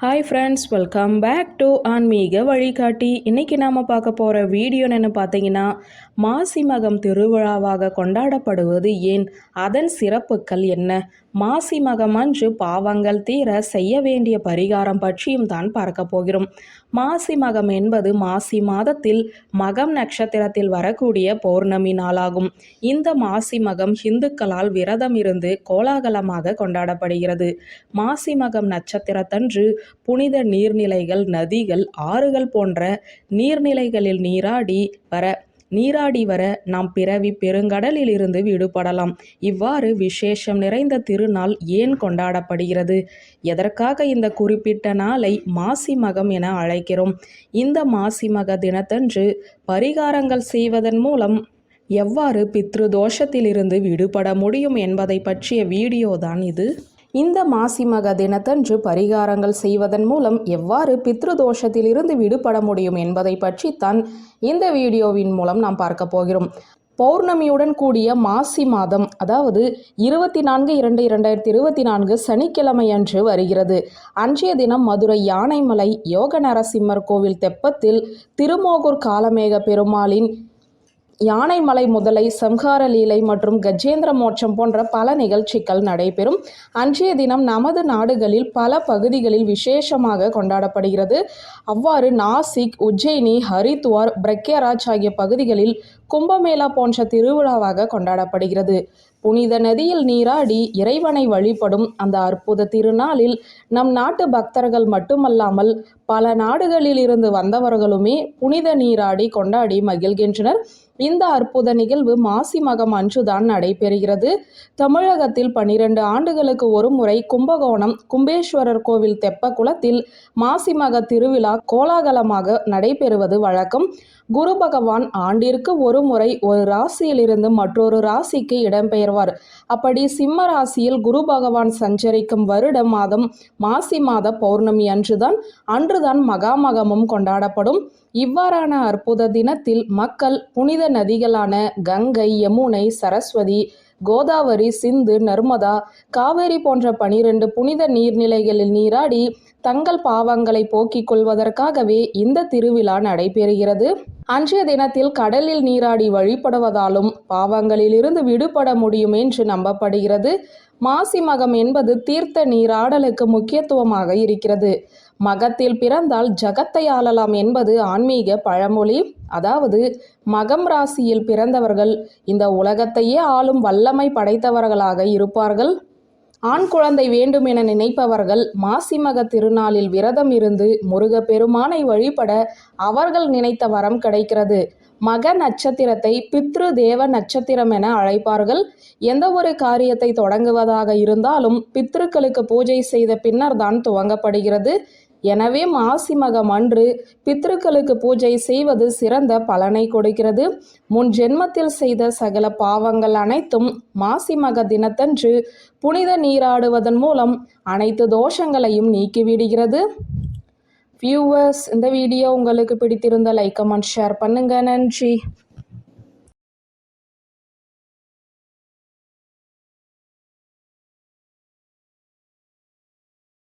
Hi friends welcome back to ஆன்மீக வழிகாட்டி இன்றைக்கி நாம் பார்க்க போகிற வீடியோன்னு பார்த்தீங்கன்னா மாசி மகம் திருவிழாவாக கொண்டாடப்படுவது ஏன்? அதன் சிறப்புகள் என்ன? மாசி மகம் அன்று பாவங்கள் தீர செய்ய வேண்டிய பரிகாரம் பற்றியும் தான் பார்க்க போகிறோம். மாசி மகம் என்பது மாசி மாதத்தில் மகம் நட்சத்திரத்தில் வரக்கூடிய பௌர்ணமி நாளாகும். இந்த மாசி மகம் இந்துக்களால் விரதம் இருந்து கோலாகலமாக கொண்டாடப்படுகிறது. மாசி மகம் நட்சத்திரத்தன்று புனித நீர்நிலைகள் நதிகள் ஆறுகள் போன்ற நீர்நிலைகளில் நீராடி வர நீராடி வர நாம் பிறவி பெருங்கடலில் இருந்து விடுபடலாம். இவ்வாறு விசேஷம் நிறைந்த திருநாள் ஏன் கொண்டாடப்படுகிறது? எதற்காக இந்த குறிப்பிட்ட நாளை மாசி மகம் என அழைக்கிறோம்? இந்த மாசி மக தினத்தன்று பரிகாரங்கள் செய்வதன் மூலம் எவ்வாறு பித்ரு தோஷத்திலிருந்து விடுபட முடியும் என்பதை பற்றிய வீடியோ தான் இது. இந்த மாசிமக தினத்தன்று பரிகாரங்கள் செய்வதன் மூலம் எவ்வாறு பித்ரு தோஷத்திலிருந்து விடுபட முடியும் என்பதை தான் இந்த வீடியோவின் மூலம் நாம் பார்க்க போகிறோம். பௌர்ணமியுடன் கூடிய மாசி மாதம் அதாவது இருபத்தி நான்கு இரண்டு இரண்டாயிரத்தி இருபத்தி நான்கு சனிக்கிழமை அன்று வருகிறது. அன்றைய தினம் மதுரை யானைமலை யோக நரசிம்மர் கோவில் தெப்பத்தில் திருமோகூர் காலமேக பெருமாளின் யானைமலை முதலை சம்ஹார லீலை மற்றும் கஜேந்திர மோட்சம் போன்ற பல நிகழ்ச்சிகள் நடைபெறும். அன்றைய தினம் நமது நாடுகளில் பல பகுதிகளில் விசேஷமாக கொண்டாடப்படுகிறது. அவ்வாறு நாசிக் உஜ்ஜயினி ஹரித்வார் பிரக்யராஜ் ஆகிய பகுதிகளில் கும்பமேளா போன்ற திருவிழாவாக கொண்டாடப்படுகிறது. புனித நதியில் நீராடி இறைவனை வழிபடும் அந்த அற்புத திருநாளில் நம் நாட்டு பக்தர்கள் மட்டுமல்லாமல் பல நாடுகளில் இருந்து வந்தவர்களுமே புனித நீராடி கொண்டாடி மகிழ்கின்றனர். இந்த அற்புத நிகழ்வு மாசி மகம் அன்றுதான் நடைபெறுகிறது. தமிழகத்தில் பனிரெண்டு ஆண்டுகளுக்கு ஒரு முறை கும்பகோணம் கும்பேஸ்வரர் கோவில் தெப்ப குளத்தில் மாசி மக திருவிழா கோலாகலமாக நடைபெறுவது வழக்கம். குரு பகவான் ஆண்டிற்கு ஒரு முறை ஒரு ராசியிலிருந்து மற்றொரு ராசிக்கு இடம்பெயர்வார். அப்படி சிம்ம ராசியில் குரு பகவான் சஞ்சரிக்கும் வருட மாதம் மாசி மாத பௌர்ணமி அன்றுதான் அன்றுதான் மகாமகமும் கொண்டாடப்படும். இவ்வாறான அற்புத தினத்தில் மக்கள் புனித நதிகளான கங்கை யமுனை சரஸ்வதி கோதாவரி சிந்து நர்மதா காவேரி போன்ற பனிரெண்டு புனித நீர்நிலைகளில் நீராடி தங்கள் பாவங்களை போக்கிக் கொள்வதற்காகவே இந்த திருவிழா நடைபெறுகிறது. அன்றைய தினத்தில் கடலில் நீராடி வழிபடுவதாலும் பாவங்களிலிருந்து விடுபட முடியும் என்று நம்பப்படுகிறது. மாசி மகம் என்பது தீர்த்த நீராடலுக்கு முக்கியத்துவமாக இருக்கிறது. மகத்தில் பிறந்தால் ஜகத்தை ஆளலாம் என்பது ஆன்மீக பழமொழி. அதாவது மகம் ராசியில் பிறந்தவர்கள் இந்த உலகத்தையே ஆளும் வல்லமை படைத்தவர்களாக இருப்பார்கள். ஆண் குழந்தை வேண்டும் என நினைப்பவர்கள் மாசிமக திருநாளில் விரதம் இருந்து முருக பெருமானை வழிபட அவர்கள் நினைத்த வரம் கிடைக்கிறது. மக நட்சத்திரத்தை பித்ரு தேவ நட்சத்திரம் என அழைப்பார்கள். எந்த ஒரு காரியத்தை தொடங்குவதாக இருந்தாலும் பித்ருக்களுக்கு பூஜை செய்த பின்னர் தான் துவங்கப்படுகிறது. எனவே மாசி மகம் அன்று பித்ருக்களுக்கு பூஜை செய்வது சிறந்த பலனை கொடுக்கிறது. முன் ஜென்மத்தில் செய்த சகல பாவங்கள் அனைத்தும் மாசி மக தினத்தன்று புனித நீராடுவதன் மூலம் அனைத்து தோஷங்களையும் நீக்கிவிடுகிறது. வியூவர்ஸ் இந்த வீடியோ உங்களுக்கு பிடித்திருந்த லைக் கமெண்ட் ஷேர் பண்ணுங்க. நன்றி.